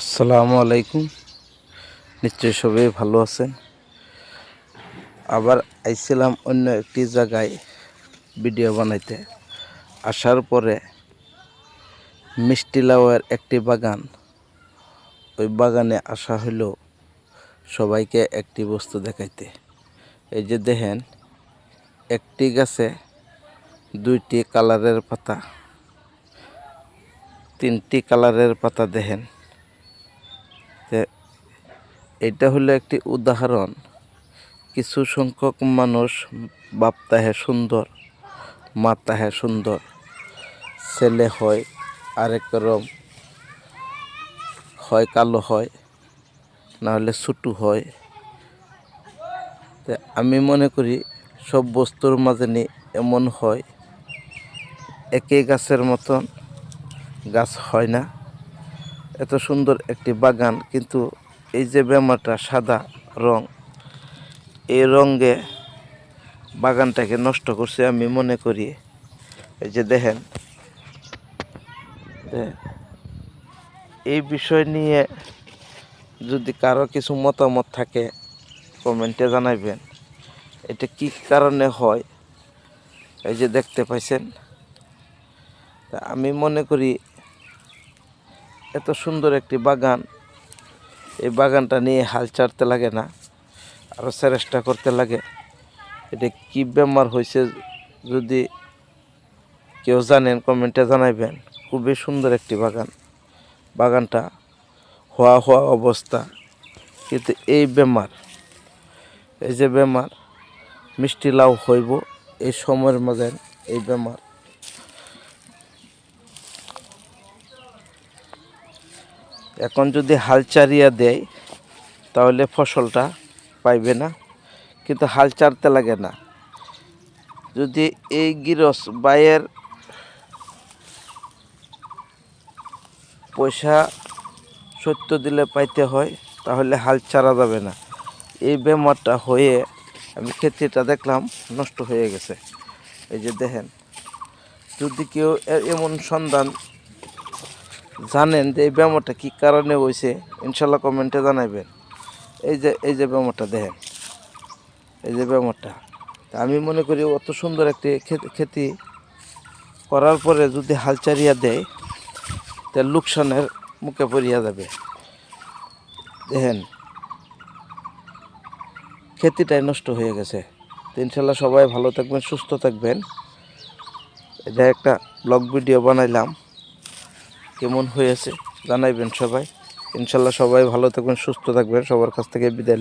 আসসালামু আলাইকুম। নিশ্চয়ই সবাই ভালো আছেন। আবার আইছিলাম অন্য একটি জায়গায় ভিডিও বানাইতে। আসার পরে মিষ্টি লাউয়ের একটি বাগান, ওই বাগানে আসা হলো সবাইকে একটি বস্তু দেখাইতে। এই যে দেখেন, একটি গাছে দুইটি কালারের পাতা, তিনটি কালারের পাতা দেখেন। এটা হলো একটি উদাহরণ। কিছু সংখ্যক মানুষ বাপ তাহে সুন্দর, মা তাহে সুন্দর, ছেলে হয়, আরেক রকম হয়, কালো হয় না হলে ছোটো হয়। আমি মনে করি সব বস্তুর মাঝে এমন হয় একই গাছের মতন গাছ হয় না। এত সুন্দর একটি বাগান, কিন্তু এই যে বেমাটা সাদা রং, এই রঙে বাগানটাকে নষ্ট করছে আমি মনে করি। এই যে দেখেন এই বিষয় নিয়ে যদি কারও কিছু মতামত থাকে, কমেন্টে জানাইবেন। এটা কি কারণে হয়? এই যে দেখতে পাইছেন? আমি মনে করি, এত সুন্দর একটি বাগান এই বাগানটা নিয়ে হাল ছাড়তে লাগে না আরও চেষ্টা করতে লাগে। এটা কি বেমার হয়েছে যদি কেউ জানেন, কমেন্টে জানাইবেন। খুবই সুন্দর একটি বাগান। বাগানটা হওয়া হওয়া অবস্থা, কিন্তু এই বেমার, এই যে বেমার, মিষ্টি লাউ হইব, এই সময়ের মাঝে এই বেমার। এখন যদি হাল চারিয়া দেয়, তাহলে ফসলটা পাইবে না। কিন্তু হাল চারতে লাগে না। যদি এই গিরস বাইয়ের পয়সা সত্য দিলে পাইতে হয়, তাহলে হাল চারা যাবে না। এই বেমারটা হয়ে আমি ক্ষেত্রটা দেখলাম নষ্ট হয়ে গেছে। এই যে দেখেন, যদি কেউ এমন সন্ধান জানেন যে এই ব্যায়ামটা কী কারণে হয়েছে ইনশাল্লাহ কমেন্টে জানাবেন এই যে এই যে ব্যায়ামটা দেখেন, এই যে ব্যায়ামটা। তা আমি মনে করি অত সুন্দর একটি খেতি করার পরে যদি হাল চারিয়া দেয়, তা লোকসানের মুখে পড়িয়া যাবে। দেখেন, খেতিটাই নষ্ট হয়ে গেছে। ইনশাল্লাহ সবাই ভালো থাকবেন, সুস্থ থাকবেন। এটা একটা ব্লগ ভিডিও বানাইলাম। কেমন হয়েছে জানাইবেন সবাই ইনশাল্লাহ সবাই ভালো থাকবেন সুস্থ থাকবেন সবার কাছ থেকে বিদায়।